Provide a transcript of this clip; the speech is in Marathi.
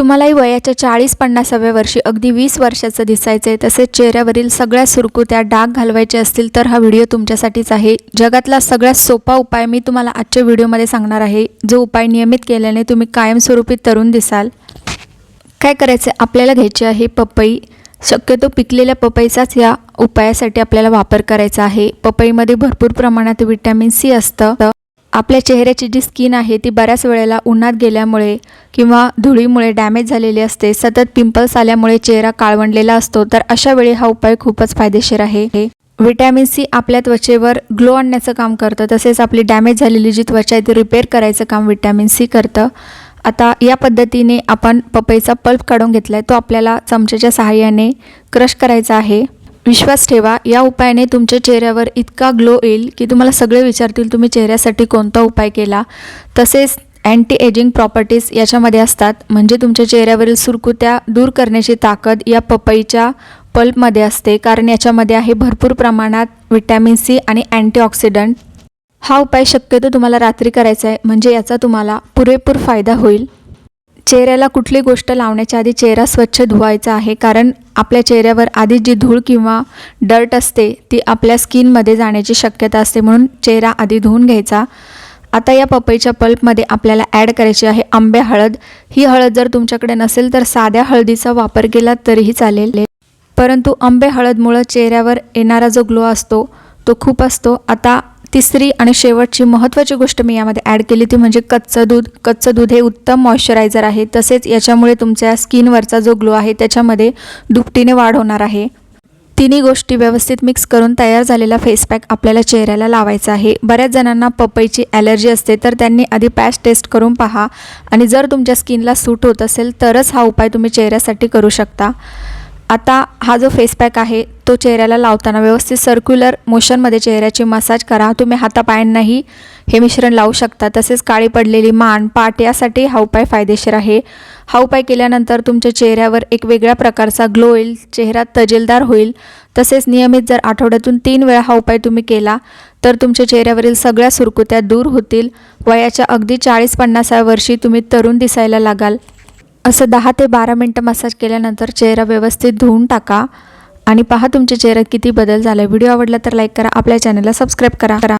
तुम्हालाही वयाच्या चाळीस पन्नासाव्या वर्षी अगदी वीस वर्षाचं दिसायचं आहे तसेच चेहऱ्यावरील सगळ्या सुरकुत्या डाग घालवायचे असतील तर हा व्हिडिओ तुमच्यासाठीच आहे. जगातला सगळ्यात सोपा उपाय मी तुम्हाला आजच्या व्हिडिओमध्ये सांगणार आहे. जो उपाय नियमित केल्याने तुम्ही कायमस्वरूपी तरुण दिसाल. काय करायचं आपल्याला घ्यायची आहे पपई. शक्यतो पिकलेल्या पपईचाच या उपायासाठी आपल्याला वापर करायचा आहे. पपईमध्ये भरपूर प्रमाणात विटॅमिन सी असतं. आपल्या चेहऱ्याची जी स्किन आहे ती बऱ्याच वेळेला उन्हात गेल्यामुळे किंवा धुळीमुळे डॅमेज झालेली असते सतत पिंपल्स आल्यामुळे चेहरा काळवंडलेला असतो तर अशा वेळी हा उपाय खूपच फायदेशीर आहे. विटॅमिन सी आपल्या त्वचेवर ग्लो आणण्याचं काम करतं तसेच आपली डॅमेज झालेली जी त्वचा आहे ती रिपेअर करायचं काम विटॅमिन सी करतं. आता या पद्धतीने आपण पपईचा पल्प काढून घेतला आहे तो आपल्याला चमच्याच्या सहाय्याने क्रश करायचा आहे. विश्वास ठेवा. या उपायाने तुमच्या चेहऱ्यावर इतका ग्लो येईल की तुम्हाला सगळे विचारतील तुम्ही चेहऱ्यासाठी कोणता उपाय केला? तसेच अँटी एजिंग प्रॉपर्टीज याच्यामध्ये असतात. म्हणजे तुमच्या चेहऱ्यावरील सुरकुत्या दूर करण्याची ताकद या पपईच्या पल्पमध्ये असते. कारण याच्यामध्ये आहे भरपूर प्रमाणात विटॅमिन सी आणि अँटीऑक्सिडंट हा उपाय शक्यतो तुम्हाला रात्री करायचा आहे. म्हणजे याचा तुम्हाला पुरेपूर फायदा होईल. चेहऱ्याला कुठली गोष्ट लावण्याच्या आधी चेहरा स्वच्छ धुवायचा आहे. कारण आपल्या चेहऱ्यावर आधी जी धूळ किंवा डर्ट असते ती आपल्या स्किनमध्ये जाण्याची शक्यता असते. म्हणून चेहरा आधी धुवून घ्यायचा. आता या पपईच्या पल्पमध्ये आपल्याला ॲड करायची आहे आंबे हळद. ही हळद जर तुमच्याकडे नसेल तर साध्या हळदीचा वापर केला तरीही चालेल. परंतु आंबे हळदमुळं चेहऱ्यावर येणारा जो ग्लो असतो तो खूप असतो. आता तिसरी आणि शेवटची महत्त्वाची गोष्ट मी यामध्ये ॲड केली ती म्हणजे कच्चं दूध. कच्चं दूध हे उत्तम मॉइश्चरायझर आहे. तसेच याच्यामुळे तुमच्या स्किनवरचा जो ग्लो आहे त्याच्यामध्ये दुपटीने वाढ होणार आहे. तिन्ही गोष्टी व्यवस्थित मिक्स करून तयार झालेला फेस पॅक आपल्याला चेहऱ्याला लावायचा आहे. बऱ्याच जणांना पपईची ॲलर्जी असते तर त्यांनी आधी पॅच टेस्ट करून पहा. आणि जर तुमच्या स्किनला सूट होत असेल तरच हा उपाय तुम्ही चेहऱ्यासाठी करू शकता. आता हा जो फेस पॅक आहे तो चेहऱ्याला लावताना व्यवस्थित सर्क्युलर मोशनमध्ये चेहऱ्याची मसाज करा. तुम्ही हातापायांनाही हे मिश्रण लावू शकता. तसेच काळी पडलेली मान पाठ यासाठी हा उपाय फायदेशीर आहे. हा उपाय केल्यानंतर तुमच्या चेहऱ्यावर एक वेगळ्या प्रकारचा ग्लो येईल चेहरा तजेलदार होईल. तसेच नियमित जर आठवड्यातून तीन वेळा हा उपाय तुम्ही केला तर तुमच्या चेहऱ्यावरील सगळ्या सुरकुत्या दूर होतील. वयाच्या अगदी चाळीस पन्नासाव्या वर्षी तुम्ही तरुण दिसायला लागाल. असं दहा ते बारा मिनटं मसाज केल्यानंतर चेहरा व्यवस्थित धुवून टाका. आणि पहा तुमच्या चेहऱ्यात किती बदल झाला. व्हिडिओ आवडला तर लाईक करा. आपल्या चॅनलला सबस्क्राईब करा करा.